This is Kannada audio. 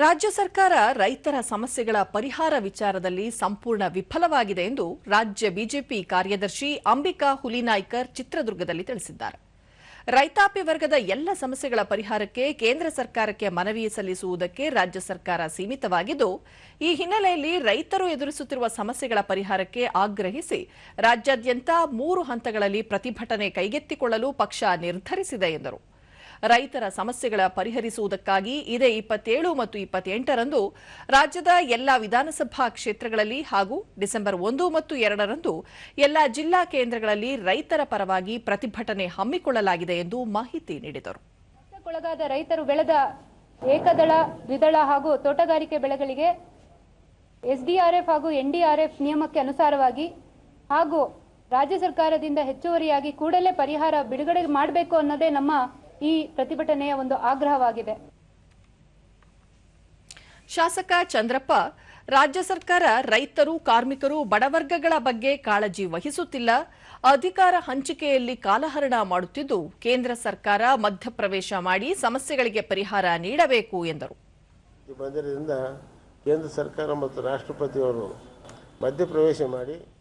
ರಾಜ್ಯ ಸರ್ಕಾರ ರೈತರ ಸಮಸ್ಯೆಗಳ ಪರಿಹಾರ ವಿಚಾರದಲ್ಲಿ ಸಂಪೂರ್ಣ ವಿಫಲವಾಗಿದೆ ಎಂದು ರಾಜ್ಯ ಬಿಜೆಪಿ ಕಾರ್ಯದರ್ಶಿ ಅಂಬಿಕಾ ಹುಲಿನಾಯ್ಕರ್ ಚಿತ್ರದುರ್ಗದಲ್ಲಿ ತಿಳಿಸಿದ್ದಾರೆ. ರೈತಾಪಿ ವರ್ಗದ ಎಲ್ಲ ಸಮಸ್ಯೆಗಳ ಪರಿಹಾರಕ್ಕೆ ಕೇಂದ್ರ ಸರ್ಕಾರಕ್ಕೆ ಮನವಿ ಸಲ್ಲಿಸುವುದಕ್ಕೆ ರಾಜ್ಯ ಸರ್ಕಾರ ಸೀಮಿತವಾಗಿದ್ದು, ಈ ಹಿನ್ನೆಲೆಯಲ್ಲಿ ರೈತರು ಎದುರಿಸುತ್ತಿರುವ ಸಮಸ್ಯೆಗಳ ಪರಿಹಾರಕ್ಕೆ ಆಗ್ರಹಿಸಿ ರಾಜ್ಯಾದ್ಯಂತ ಮೂರು ಹಂತಗಳಲ್ಲಿ ಪ್ರತಿಭಟನೆ ಕೈಗೆತ್ತಿಕೊಳ್ಳಲು ಪಕ್ಷ ನಿರ್ಧರಿಸಿದೆ ಎಂದರು. ರೈತರ ಸಮಸ್ಯೆಗಳ ಪರಿಹರಿಸುವುದಕ್ಕಾಗಿ ಇದೇ ಇಪ್ಪತ್ತೇಳು ಮತ್ತು ಇಪ್ಪತ್ತೆಂಟರಂದು ರಾಜ್ಯದ ಎಲ್ಲಾ ವಿಧಾನಸಭಾ ಕ್ಷೇತ್ರಗಳಲ್ಲಿ ಹಾಗೂ ಡಿಸೆಂಬರ್ ಒಂದು ಮತ್ತು ಎರಡರಂದು ಎಲ್ಲಾ ಜಿಲ್ಲಾ ಕೇಂದ್ರಗಳಲ್ಲಿ ರೈತರ ಪರವಾಗಿ ಪ್ರತಿಭಟನೆ ಹಮ್ಮಿಕೊಳ್ಳಲಾಗಿದೆ ಎಂದು ಮಾಹಿತಿ ನೀಡಿದರು. ರೈತರು ಬೆಳೆದ ಏಕದಳ, ದ್ವಿದಳ ಹಾಗೂ ತೋಟಗಾರಿಕೆ ಬೆಳೆಗಳಿಗೆ ಎಸ್ಡಿಆರ್ಎಫ್ ಹಾಗೂ ಎನ್ಡಿಆರ್ಎಫ್ ನಿಯಮಕ್ಕೆ ಅನುಸಾರವಾಗಿ ಹಾಗೂ ರಾಜ್ಯ ಸರ್ಕಾರದಿಂದ ಹೆಚ್ಚುವರಿಯಾಗಿ ಕೂಡಲೇ ಪರಿಹಾರ ಬಿಡುಗಡೆ ಮಾಡಬೇಕು ಅನ್ನೋದೇ ನಮ್ಮ ಈ ಪ್ರತಿಭಟನೆಯ ಒಂದು ಆಗ್ರಹವಾಗಿದೆ. ಶಾಸಕ ಚಂದ್ರಪ್ಪ ರಾಜ್ಯ ಸರ್ಕಾರ ರೈತರು ಕಾರ್ಮಿಕರು ಬಡವರ್ಗಗಳ ಬಗ್ಗೆ ಕಾಳಜಿ ವಹಿಸುತ್ತಿಲ್ಲ. ಅಧಿಕಾರ ಹಂಚಿಕೆಯಲ್ಲಿ ಕಾಲಹರಣ ಮಾಡುತ್ತಿದ್ದು ಕೇಂದ್ರ ಸರ್ಕಾರ ಮಧ್ಯಪ್ರವೇಶ ಮಾಡಿ ಸಮಸ್ಯೆಗಳಿಗೆ ಪರಿಹಾರ ನೀಡಬೇಕು ಎಂದರು. ಕೇಂದ್ರ ಸರ್ಕಾರ ಮತ್ತು ರಾಷ್ಟ್ರಪತಿಯವರು ಮಧ್ಯಪ್ರವೇಶ ಮಾಡಿ